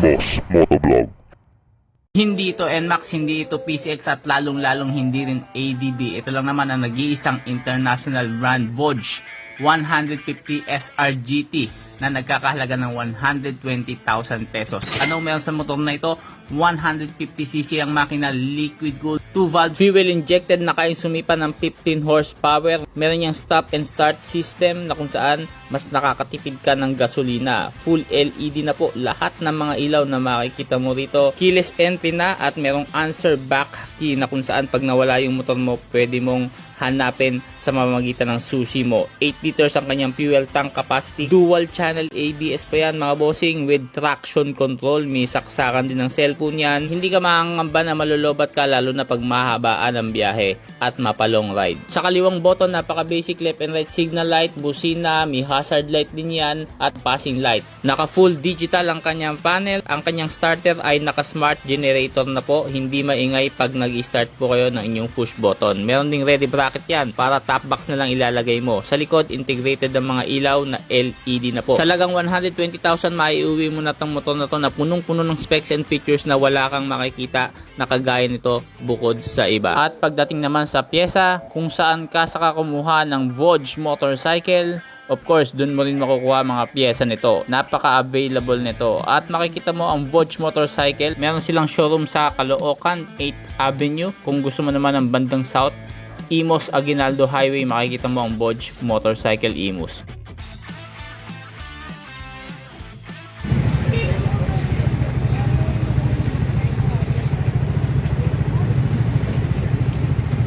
Boss Motovlog. Hindi ito NMAX, hindi ito PCX at lalong-lalong hindi rin ADD. Ito lang naman ang nag-iisang international brand Vodge 150 SRGT na nagkakahalaga ng 120,000 pesos. Ano meron sa motor na ito? 150cc ang makina, liquid gold, 2 valve fuel injected na kayang sumipa ng 15 horsepower. Meron niyang stop and start system na kung saan mas nakakatipid ka ng gasolina. Full LED na po lahat ng mga ilaw na makikita mo rito. Keyless entry na at merong answer back key na kung saan pag nawala yung motor mo pwede mong hanapin sa mamamagitan ng susi mo. 8 liters ang kanyang fuel tank capacity. Dual channel ABS pa yan mga bossing with traction control. May saksakan din ng cellphone yan. Hindi ka makangamba na malulobat ka lalo na pag mahabaan ang biyahe at mapalong ride. Sa kaliwang button, napaka basic left and right signal light, busina, may hazard light din yan at passing light. Naka full digital ang kanyang panel. Ang kanyang starter ay naka smart generator na po. Hindi maingay pag nag-start po kayo ng inyong push button. Meron ding ready bracket yan para top box na lang ilalagay mo. Sa likod, integrated ang mga ilaw na LED na po. Sa lagang 120,000, maiuwi mo na tong motor na to na punong-puno ng specs and features na wala kang makikita na kagaya nito bukod sa iba. At pagdating naman sa pyesa, kung saan ka saka kumuha ng Vodge motorcycle, Of course, dun mo rin makukuha mga pyesa nito. Napaka-available nito. At makikita mo ang Vodge Motorcycle. Meron silang showroom sa Caloocan, 8th Avenue. Kung gusto mo naman ng bandang south, Imos Aguinaldo Highway, makikita mo ang Vodge Motorcycle Imus.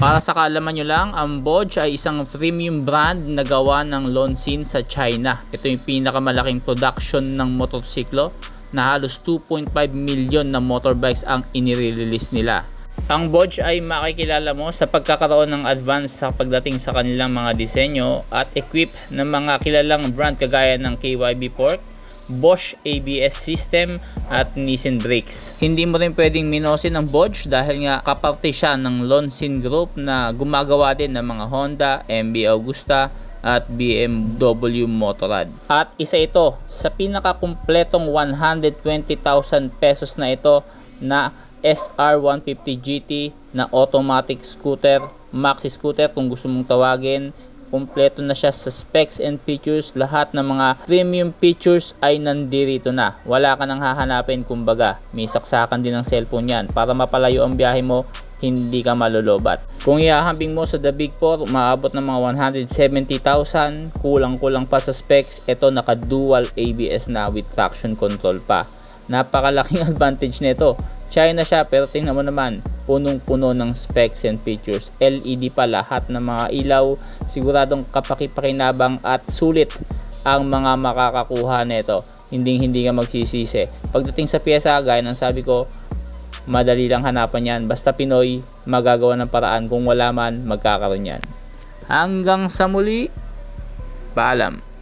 Para sa kaalaman nyo lang, ang Bodge ay isang premium brand na gawa ng Lonsin sa China. Ito yung pinakamalaking production ng motorsiklo na halos 2.5 million na motorbikes ang inire-release nila. Ang Bodge ay makikilala mo sa pagkakaroon ng advance sa pagdating sa kanilang mga disenyo at equip ng mga kilalang brand kagaya ng KYB Pork, Bosch ABS system at Nissin brakes. Hindi mo rin pwedeng minosin ng Bosch dahil nga kaparte siya ng Lonsin Group na gumagawa din ng mga Honda, MB Augusta at BMW Motorrad. At isa ito sa pinakakumpletong 120,000 pesos na ito na SR150 GT na automatic scooter, maxi scooter kung gusto mong tawagin kompleto na siya sa specs and features. Lahat ng mga premium features ay nandirito na. Wala ka nang hahanapin kumbaga. May saksakan din ng cellphone yan. Para mapalayo ang biyahe mo, hindi ka malulobat. Kung ihahambing mo sa The Big 4, maabot ng mga 170,000. Kulang-kulang pa sa specs. Ito naka-dual ABS na with traction control pa. Napakalaking advantage nito. China siya pero tingnan mo naman punong-puno ng specs and features. LED pa lahat ng mga ilaw siguradong kapaki-pakinabang at sulit ang mga makakakuha nito. Hindi hindi ka magsisisi. Pagdating sa pyesa gaya ng sabi ko madali lang hanapan yan. Basta Pinoy magagawa ng paraan. Kung wala man magkakaroon yan. Hanggang sa muli. Paalam